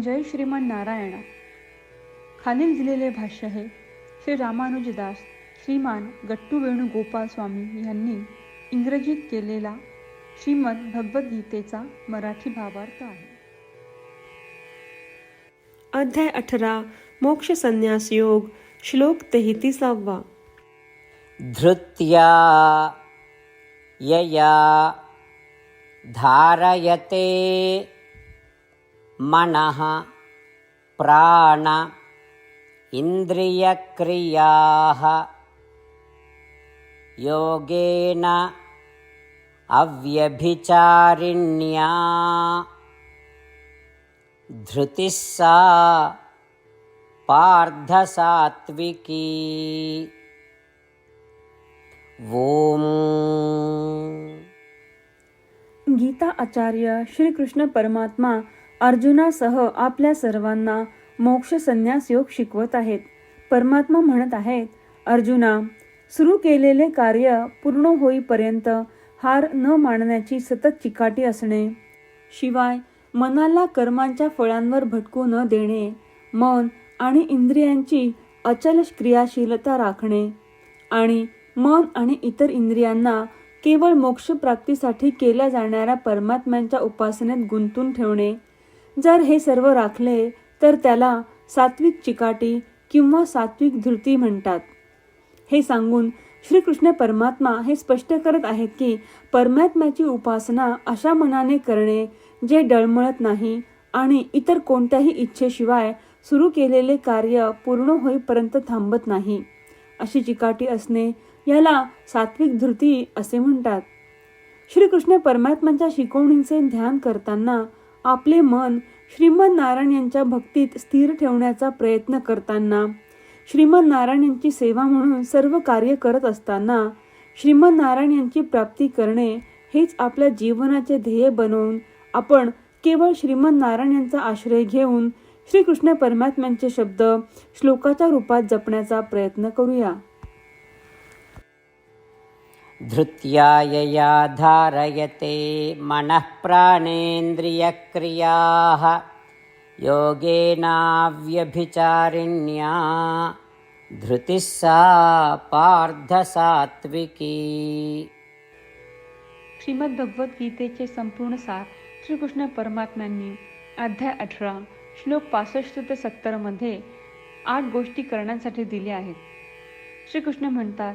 जय श्रीमान नारायणा. खालील दिलेले भाष्य हे श्री रामानुजदास श्रीमान गट्टू वेणुगोपाल स्वामी यांनी इंग्रजीत केलेला श्रीमद भगवद्गीतेचा मराठी भावार्थ आहे. अध्याय अठरा मोक्ष संन्यास योग श्लोक तेहतीसावा. धृत्या यया धारयते मनः प्राण इन्द्रियक्रियाः योगेन अव्यभिचारिण्या धृतिः सा पार्थसात्विकी ॐ गीता आचार्य श्रीकृष्ण परमात्मा अर्जुनासह आपल्या सर्वांना मोक्ष संन्यास योग शिकवत आहेत. परमात्मा म्हणत आहेत अर्जुना सुरू केलेले कार्य पूर्ण होईपर्यंत हार न मानण्याची सतत चिकाटी असणे. शिवाय मनाला कर्मांच्या फळांवर भटकू न देणे. मन आणि इंद्रियांची अचल क्रियाशीलता राखणे. आणि मन आणि इतर इंद्रियांना केवळ मोक्षप्राप्तीसाठी केल्या जाणाऱ्या परमात्म्यांच्या उपासनेत गुंतून ठेवणे. जर हे सर्व राखले तर त्याला सात्विक चिकाटी किंवा सात्विक धृती म्हणतात. हे सांगून श्रीकृष्ण परमात्मा हे स्पष्ट करत आहेत की परमात्म्याची उपासना अशा मनाने करणे जे डळमळत नाही आणि इतर कोणत्याही इच्छेशिवाय सुरू केलेले कार्य पूर्ण होईपर्यंत थांबत नाही. अशी चिकाटी असणे याला सात्विक धृती असे म्हणतात. श्रीकृष्ण परमात्म्यांच्या शिकवणींचे ध्यान करताना आपले मन श्रीमद नारायण यांच्या भक्तीत स्थिर ठेवण्याचा प्रयत्न करताना श्रीमद नारायण यांची सेवा म्हणून सर्व कार्य करत असताना श्रीमद नारायण यांची प्राप्ती करणे हेच आपल्या जीवनाचे ध्येय बनवून आपण केवळ श्रीमद नारायण यांचा आश्रय घेऊन श्रीकृष्ण परमात्म्यांचे शब्द श्लोकाच्या रूपात जपण्याचा प्रयत्न करूया. धृत्या यया धारयते मनः प्राणेन्द्रियक्रियाः योगेनाव्यभिचारिण्या। धृतिः सा पार्थसात्विकी श्रीमद्भगवद्गीतेचे संपूर्ण सार श्रीकृष्ण परमात्म्यांनी अध्याय अठरा श्लोक पासष्ट ते सत्तरमध्ये आठ गोष्टी करण्यासाठी दिल्या आहेत. श्रीकृष्ण म्हणतात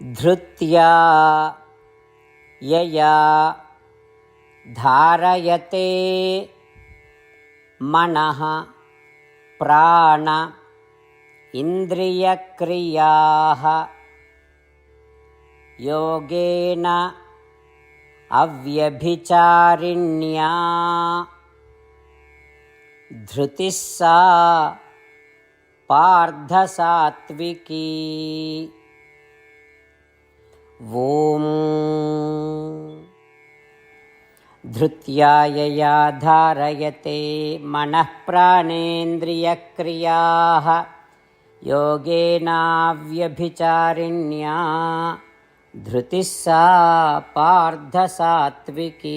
धृत्या यया धारयते मनः प्राण इन्द्रियक्रियाः योगेन अव्यभिचारिण्या धृतिः सा पार्थसात्विकी ॐ धृत्या यया धारयते मनः प्राणेन्द्रियक्रियाः योगेनाव्यभिचारिण्या धृतिः सा पार्थसात्विकी